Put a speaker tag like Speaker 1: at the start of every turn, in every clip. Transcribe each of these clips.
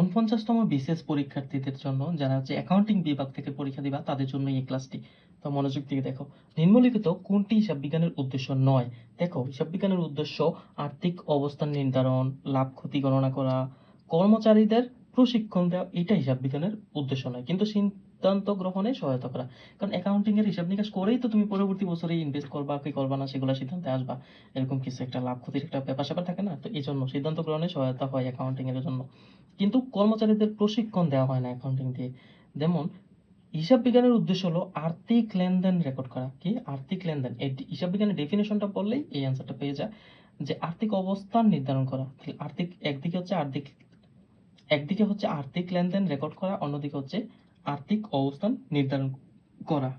Speaker 1: উনপঞ্চাশতম বিশেষ পরীক্ষার্থীদের জন্য যারা হচ্ছে অ্যাকাউন্টিং বিভাগ থেকে পরীক্ষা দিবা, তাদের জন্য এই ক্লাসটি তো মনোযোগ দিয়ে দেখো। নিম্নলিখিত কোনটি হিসাব বিজ্ঞানের উদ্দেশ্য নয়? দেখো, হিসাব বিজ্ঞানের উদ্দেশ্য আর্থিক অবস্থান নির্ধারণ লাভ ক্ষতি গণনা করা, কর্মচারীদের প্রশিক্ষণ দেওয়া এটা হিসাব বিজ্ঞানের উদ্দেশ্য নয়। কিন্তু সিদ্ধান্ত গ্রহণে সহায়তা করা। কারণ অ্যাকাউন্টিং এর হিসাব নিকাশ করেই তো তুমি পরবর্তী বছরে ইনভেস্ট করবা, কি করবা না সেগুলো সিদ্ধান্তে আসবা। এরকম কিছু একটা লাভ ক্ষতির একটা ব্যাপার স্যাপার থাকে না? তো এই জন্য সিদ্ধান্ত গ্রহণে সহায়তা হয় অ্যাকাউন্টিং এর জন্য। কিন্তু কর্মচারীদের প্রশিক্ষণ দেওয়া হয় না অ্যাকাউন্টিং দিয়ে। যেমন, হিসাব বিজ্ঞানের উদ্দেশ্য হলো আর্থিক লেনদেন রেকর্ড করা। কি? আর্থিক লেনদেন। এই হিসাব বিজ্ঞানের ডেফিনেশনটা পড়লেই এই অ্যান্সারটা পেয়ে যায় যে আর্থিক অবস্থান নির্ধারণ করা। আর্থিক, একদিকে হচ্ছে আর্থিক একদিকে হচ্ছে আর্থিক লেনদেন রেকর্ড করা, অন্যদিকে হচ্ছে আর্থিক অবস্থান নির্ধারণ করা।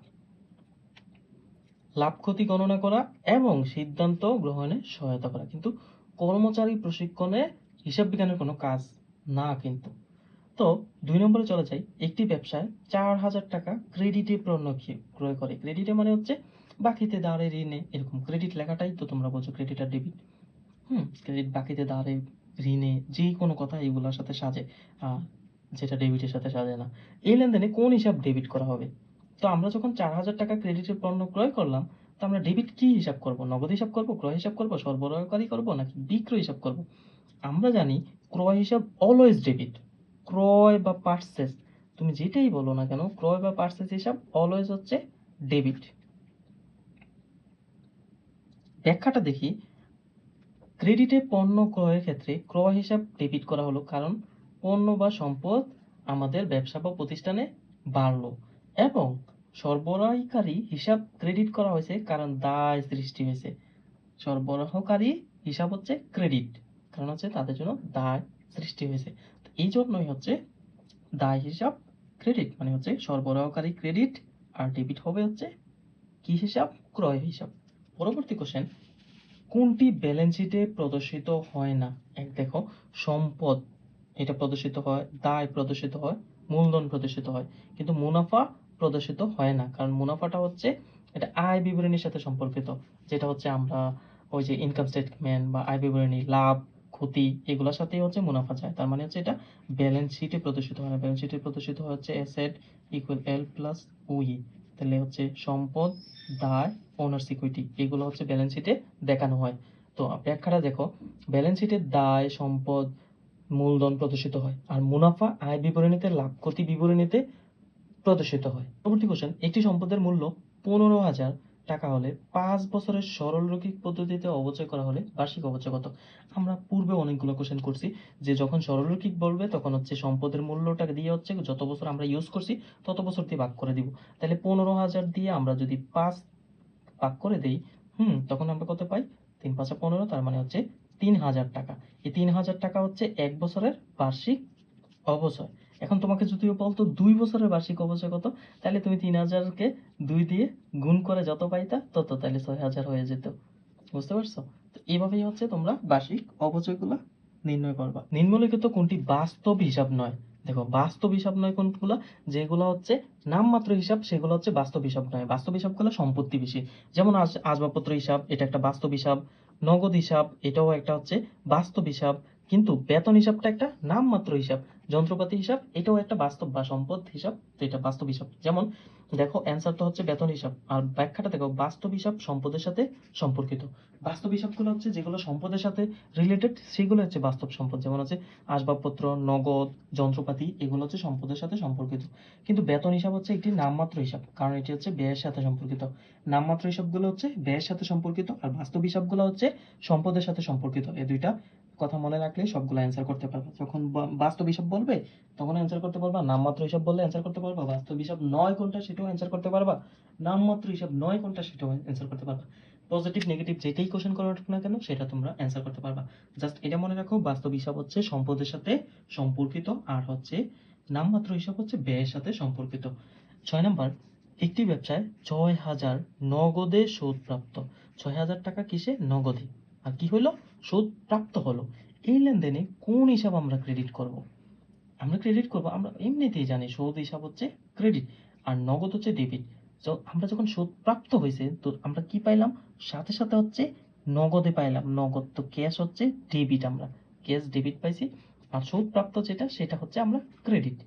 Speaker 1: লাভ ক্ষতি গণনা করা এবং সিদ্ধান্ত গ্রহণে সহায়তা করা। কিন্তু কর্মচারী প্রশিক্ষণে হিসাব বিজ্ঞানের কোনো কাজ না কিন্তু। তো দুই নম্বরে চলে যাই। একটি ব্যবসায় চার হাজার টাকা ক্রেডিটে পণ্য ক্রয় করে। ক্রেডিটে মানে হচ্ছে বাকিতে দাঁড়ে ঋণে। এরকম ক্রেডিট লেখাটাই তো তোমরা বলছো ক্রেডিট আর ডেবিট হুম ক্রেডিট বাকিতে দাঁড়ে ঋণে যে কোনো কথা এগুলোর সাথে সাজে যেটা ডেবিটের সাথে সাজে না। এই লেনদেনে কোন হিসাব ডেবিট করা হবে? তো আমরা যখন চার হাজার টাকা ক্রেডিটের পণ্য ক্রয় করলাম, তো আমরা ডেবিট কি হিসাব করব? নগদ হিসাব করব, ক্রয় হিসাব করব, সরবরাহকারী করব, নাকি বিক্রয় হিসাব করব? আমরা জানি ক্রয় হিসাব অলওয়েজ ডেবিট ক্রয় বা পার্সেস তুমি যেটাই বলো না কেন, ক্রয় বা পার্সেস হিসাব অলওয়েজ হচ্ছে ডেবিট ব্যাখ্যাটা দেখি ক্রেডিটে পণ্য ক্রয়ের ক্ষেত্রে ক্রয় হিসাব ডেবিট করা হলো কারণ পণ্য বা সম্পদ আমাদের ব্যবসা বা প্রতিষ্ঠানে বাড়লো এবং সরবরাহকারী হিসাব ক্রেডিট করা হয়েছে কারণ দায় সৃষ্টি হয়েছে। সরবরাহকারী হিসাব হচ্ছে ক্রেডিট, কারণ হচ্ছে তাদের জন্য দায় সৃষ্টি হয়েছে। এই জন্যই হচ্ছে দায় হিসাব ক্রেডিট মানে হচ্ছে সরবরাহকারী ক্রেডিট আর ডেবিট হবে হচ্ছে কি হিসাব? ক্রয় হিসাব। পরবর্তী কোশ্চেন কোনটি ব্যালেন্স শিটে প্রদর্শিত হয় না? এক, দেখো, সম্পদ, এটা প্রদর্শিত হয়, দায় প্রদর্শিত হয়, মূলধন প্রদর্শিত হয়, কিন্তু মুনাফা প্রদর্শিত হয় না, কারণ মুনাফাটা হচ্ছে এটা আয় বিবরণীর সাথে সম্পর্কিত, যেটা হচ্ছে আমরা ওই যে ইনকাম স্টেটমেন্ট বা আয় বিবরণী, লাভ, ক্ষতি, এগুলোর সাথেই হচ্ছে মুনাফা যায় তার মানে হচ্ছে এটা ব্যালেন্স শিটে প্রদর্শিত হয় না ব্যালেন্স শিটে প্রদর্শিত হচ্ছে অ্যাসেট ইকুয়াল এল প্লাস উই তাহলে হচ্ছে সম্পদ, দায় ওনার্স ইকুইটি এগুলো হচ্ছে ব্যালেন্স শিটে দেখানো হয়। তো ব্যাখ্যাটা দেখো ব্যালেন্স শিটে দায়, সম্পদ, মূলধন প্রদর্শিত হয় আর মুনাফা, আয় বিবরণীতে, লাভ, ক্ষতি বিবরণীতে প্রদর্শিত হয়। পরবর্তী কোশ্চেন একটি সম্পদের মূল্য পনেরো হাজার টাকা হলে পাঁচ বছরের সরল রৈখিক পদ্ধতিতে অবচয় করা হলে বার্ষিক অবচয় কত? আমরা পূর্বে অনেকগুলো কোশ্চেন করছি, যে যখন সরল রৈখিক বলবে, তখন হচ্ছে সম্পদের মূল্যটা দিয়ে হচ্ছে যত বছর আমরা ইউজ করছি, তত বছর দিয়ে ভাগ করে দিব। তাহলে পনেরো হাজার দিয়ে আমরা যদি পাঁচ ভাগ করে দেই, হুম, তখন আমরা কত পাই? তিন পাঁচা পনেরো, তার মানে হচ্ছে তিন হাজার টাকা। এই তিন হাজার টাকা হচ্ছে এক বছরের বার্ষিক অবচয় এখন তোমাকে যদিও বলতো দুই বছরের বার্ষিক অবচয় কত, তাহলে তুমি তিন হাজারকে দুই দিয়ে গুণ করে যত পাইতা, তত তাহলে ছয় হাজার হয়ে যেত। বুঝতে পারছ? তো এইভাবেই হচ্ছে তোমরা বার্ষিক অবচয়গুলো নির্ণয় করবা। নিম্নলিখিত কোনটি বাস্তব হিসাব নয়? দেখো, বাস্তব হিসাব নয় কোনগুলো, যেগুলো হচ্ছে নামমাত্র হিসাব, সেগুলো হচ্ছে বাস্তব হিসাব নয়। বাস্তব হিসাবগুলো সম্পত্তি বেশি। যেমন আস- আসবাবপত্র হিসাব, এটা একটা বাস্তব হিসাব। নগদ হিসাব, এটাও একটা হচ্ছে বাস্তব হিসাব। কিন্তু বেতন হিসাবটা একটা নামমাত্র হিসাব। যন্ত্রপাতি হিসাব, এটাও একটা বাস্তব বা সম্পদ হিসাব তো এটা বাস্তব হিসাব। যেমন, দেখো অ্যান্সারটা হচ্ছে বেতন হিসাব, আর ব্যাখ্যাটা দেখো, বাস্তব হিসাব সম্পদের সাথে সম্পর্কিত। বাস্তব হিসাবগুলো হচ্ছে যেগুলো সম্পদের সাথে রিলেটেড সেগুলো হচ্ছে বাস্তব সম্পদ। যেমন হচ্ছে আসবাবপত্র, নগদ, যন্ত্রপাতি, এগুলো হচ্ছে সম্পদের সাথে সম্পর্কিত। কিন্তু বেতন হিসাব হচ্ছে একটি নামমাত্র হিসাব, কারণ এটি হচ্ছে ব্যয়ের সাথে সম্পর্কিত। নামমাত্র হিসাবগুলো হচ্ছে ব্যয়ের সাথে সম্পর্কিত, আর বাস্তব হিসাবগুলো হচ্ছে সম্পদের সাথে সম্পর্কিত। এই দুইটা কথা মনে রাখলে সবগুলো অ্যান্সার করতে পারবে। যখন বাস্তব হিসাব বলবে, তখন অ্যান্সার করতে পারবা। নামমাত্র হিসাব বললে অ্যান্সার করতে পারবা। বাস্তব হিসাব নয় কোনটা সেটাও অ্যান্সার করতে পারবা। নামমাত্র হিসাব নয় কোনটা সেটাও অ্যান্সার করতে পারবা। পজিটিভ নেগেটিভ যেটাই কোশ্চেন করো না কেন, সেটা তোমরা অ্যান্সার করতে পারবা। জাস্ট এটা মনে রাখো, বাস্তব হিসাব হচ্ছে সম্পদের সাথে সম্পর্কিত, আর হচ্ছে নামমাত্র হিসাব হচ্ছে ব্যয়ের সাথে সম্পর্কিত। ছয় নাম্বার, একটি ব্যবসায় ছয় হাজার নগদে সুদ প্রাপ্ত ছয় হাজার টাকা কিসে? নগদে। আর কি হলো? সুদ প্রাপ্ত হলো। এই লেনদেনে কোন হিসাব আমরা ক্রেডিট করব? আমরা ক্রেডিট করব, আমরা এমনিতেই জানি সুদ হিসাব হচ্ছে ক্রেডিট আর নগদ হচ্ছে ডেবিট তো আমরা যখন সুদ প্রাপ্ত হয়েছে, তো আমরা কি পাইলাম? সাথে সাথে হচ্ছে নগদে পাইলাম। নগদ তো ক্যাশ হচ্ছে ডেবিট আমরা। ক্যাশ ডেবিট পাইছি আর সুদপ্রাপ্ত যেটা, সেটা হচ্ছে আমরা ক্রেডিট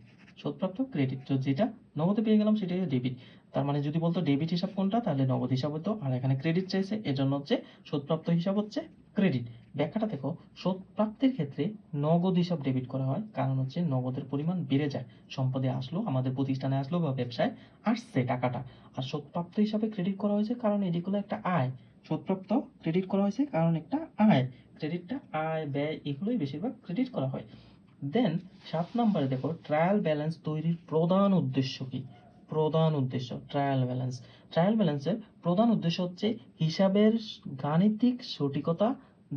Speaker 1: সুদপ্রাপ্ত ক্রেডিট তো যেটা নগদে পেয়ে গেলাম, সেটাই ডেবিট তার মানে যদি বলতো ডেবিট হিসাব কোনটা, তাহলে নগদ হিসাব হতো। আর এখানে ক্রেডিট চাইছে, এজন্য হচ্ছে সুদপ্রাপ্ত হিসাব হচ্ছে ক্রেডিট ব্যাখ্যাটা দেখো সুদ প্রাপ্তির ক্ষেত্রে নগদ হিসাব ডেবিট করা হয়, কারণ হচ্ছে নগদের পরিমাণ বেড়ে যায়। সম্পদে আসলো, আমাদের প্রতিষ্ঠানে আসলো বা ব্যবসায় আসছে টাকাটা। আর সুদপ্রাপ্ত হিসাবে ক্রেডিট করা হয়েছে কারণ এটিগুলো একটা আয়। সুদপ্রাপ্ত ক্রেডিট করা হয়েছে কারণ একটা আয়। ক্রেডিটটা আয়, ব্যয় এগুলোই বেশিরভাগ ক্রেডিট করা হয়। দেন সাত নম্বরে দেখো ট্রায়াল ব্যালেন্স তৈরির প্রধান উদ্দেশ্য কি? প্রধান উদ্দেশ্য ট্রায়াল ব্যালেন্স ট্রায়াল ব্যালেন্সের প্রধান উদ্দেশ্য হচ্ছে হিসাবের গাণিতিক সঠিকতা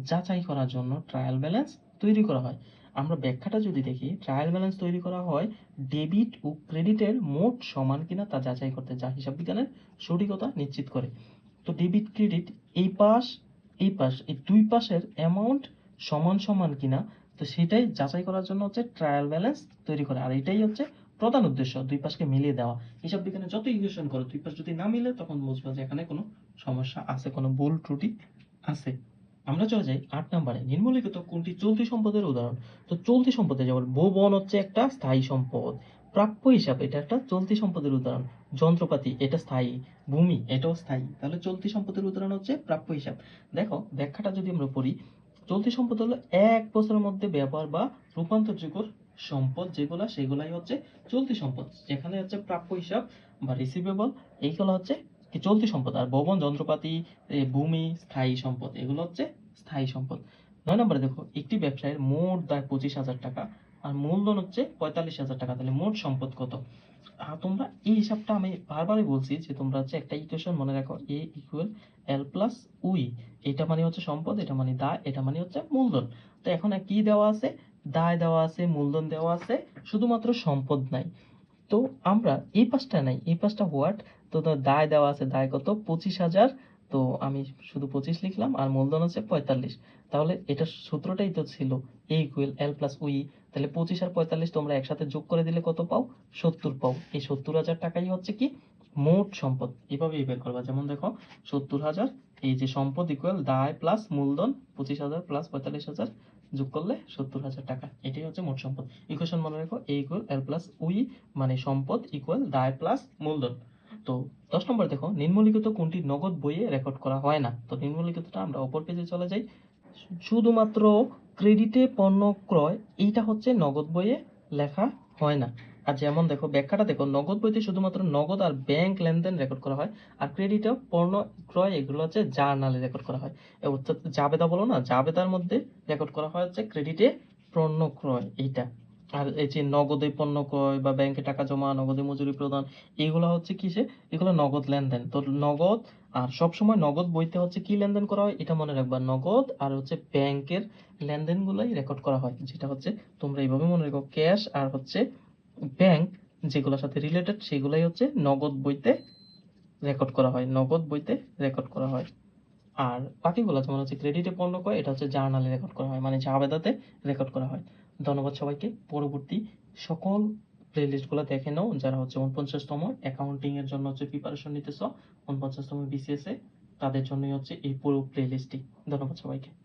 Speaker 1: যাচাই করার জন্য ট্রায়াল ব্যালেন্স তৈরি করা হয়। আমরা ব্যাখ্যাটা যদি দেখি ট্রায়াল ব্যালেন্স তৈরি করা হয় ডেবিট ও ক্রেডিটের মোট সমান কিনা তা যাচাই করতে, যা হিসাব বিজ্ঞানের সঠিকতা নিশ্চিত করে। তো ডেবিট ক্রেডিট এই পাশ এই পাশ, এই দুই পাশের অ্যামাউন্ট সমান সমান কিনা, তো সেটাই যাচাই করার জন্য হচ্ছে ট্রায়াল ব্যালেন্স তৈরি করা। আর এটাই হচ্ছে প্রধান উদ্দেশ্য, দুই পাশকে মিলিয়ে দেওয়া। হিসাব বিজ্ঞানে যত ইকুয়েশন করো, দুই পাশ যদি না মিলে, তখন বুঝবা যে এখানে কোনো সমস্যা আছে, কোনো ভুল ত্রুটি আছে। আমরা চলে যাই আট নম্বরে। নিম্নলিখিত কোনটি চলতি সম্পদের উদাহরণ? তো চলতি সম্পদে যেমন ভুবন হচ্ছে একটা স্থায়ী সম্পদ। প্রাপ্য হিসাব এটা একটা চলতি সম্পদের উদাহরণ। যন্ত্রপাতি, এটা স্থায়ী। ভূমি, এটাও স্থায়ী। তাহলে চলতি সম্পদের উদাহরণ হচ্ছে প্রাপ্য হিসাব। দেখো, ব্যাখ্যাটা যদি আমরা পড়ি, চলতি সম্পদ হলো এক বছরের মধ্যে ব্যবহার বা রূপান্তরযোগ্য সম্পদ যেগুলা, সেগুলাই হচ্ছে চলতি সম্পদ। যেখানে হচ্ছে প্রাপ্য হিসাব বা রিসিভেবল এইগুলো হচ্ছে চলতি সম্পদ। আর ভবন, যন্ত্রপাতি ভূমি, স্থায়ী সম্পদ, এগুলো হচ্ছে স্থায়ী সম্পদ। নয় নম্বরে দেখো, একটি ব্যবসায়ের মোট দায় পঁচিশ হাজার টাকা, আর মূলধন হচ্ছে পঁয়তাল্লিশ হাজার টাকা। তাহলে মোট সম্পদ কত? আর তোমরা এই হিসাবটা আমি বারবারই বলছি যে তোমরা হচ্ছে একটা ইকুয়েশন মনে রাখো A equal L plus OE এটা মানে হচ্ছে সম্পদ, এটা মানে দায়, এটা মানে হচ্ছে মূলধন। তো এখন কি দেওয়া আছে? দায় দেওয়া আছে, মূলধন দেওয়া আছে, শুধুমাত্র সম্পদ নাই। তো আমরা এই পাশটা নাই, এই পাশটা হোয়াট তো দায় দেওয়া আছে, দায় কত? পঁচিশ হাজার। তো আমি শুধু পঁচিশ লিখলাম আর মূলধন হচ্ছে পঁয়তাল্লিশ। তাহলে এটা সূত্রটাই তো ছিল এ এল প্লাস উই তাহলে পঁচিশ আর পঁয়তাল্লিশ তোমরা একসাথে যোগ করে দিলে কত পাও? সত্তর পাও। এই সত্তর হাজার টাকাই হচ্ছে কি? মোট সম্পদ। এভাবেই বের করবা। যেমন দেখো, সত্তর হাজার, এই যে সম্পদ ইকুয়াল দায় প্লাস মূলধন, পঁচিশ হাজার প্লাস পঁয়তাল্লিশ হাজার। যোগ করলে সত্তর হাজার টাকা। এটাই হচ্ছে মোট সম্পদ। ইকুয়েশন মনে রেখো A equal L plus we মানে সম্পদ ইকুয়াল দায় প্লাস মূলধন। তো দশ নম্বর দেখো, নিম্নলিখিত কোনটি নগদ বইয়ে রেকর্ড করা হয় না? তো নিম্নলিখিতটা আমরা অপর পেজে চলে যাই। শুধুমাত্র ক্রেডিটে পণ্য ক্রয়, এইটা হচ্ছে নগদ বইয়ে লেখা হয় না। আর যেমন দেখো, ব্যাখ্যাটা দেখো, নগদ বইতে শুধুমাত্র নগদ আর ব্যাংক লেনদেন রেকর্ড করা হয়, আর ক্রেডিটে পণ্য ক্রয় এগুলো হচ্ছে জার্নালে রেকর্ড করা হয়। অর্থাৎ জাবেদা বলো না জাবেদার মধ্যে রেকর্ড করা হয় হচ্ছে ক্রেডিটে পণ্য ক্রয়, এইটা। আর এই যে নগদে পণ্য ক্রয় বা ব্যাংকে টাকা জমা, নগদে মজুরি প্রদান, এগুলো হচ্ছে কিসে? এগুলো নগদ লেনদেন। তো নগদ আর সব সময় নগদ বইতে হচ্ছে কি লেনদেন করা হয়? এটা মনে রাখবা, নগদ আর হচ্ছে ব্যাংকের লেনদেনগুলোই রেকর্ড করা হয়, যেটা হচ্ছে তোমরা এইভাবে মনে রাখো ক্যাশ আর হচ্ছে ব্যাংক যেগুলোর সাথে রিলেটেড সেগুলাই হচ্ছে নগদ বইতে রেকর্ড করা হয়, নগদ বইতে রেকর্ড করা হয়। আর বাকিগুলো যেমন হচ্ছে ক্রেডিটে পণ্য ক্রয়, এটা হচ্ছে জার্নালে রেকর্ড করা হয় মানে জাবেদাতে রেকর্ড করা হয়। ধন্যবাদ সবাইকে। পরবর্তী সকল প্লেলিস্টগুলো দেখে নাও, যারা হচ্ছে উনপঞ্চাশতম অ্যাকাউন্টিং এর জন্য হচ্ছে প্রিপারেশন নিতেছ উনপঞ্চাশতম বিসিএস তাদের জন্যই হচ্ছে এই পুরো প্লেলিস্টটি ধন্যবাদ সবাইকে।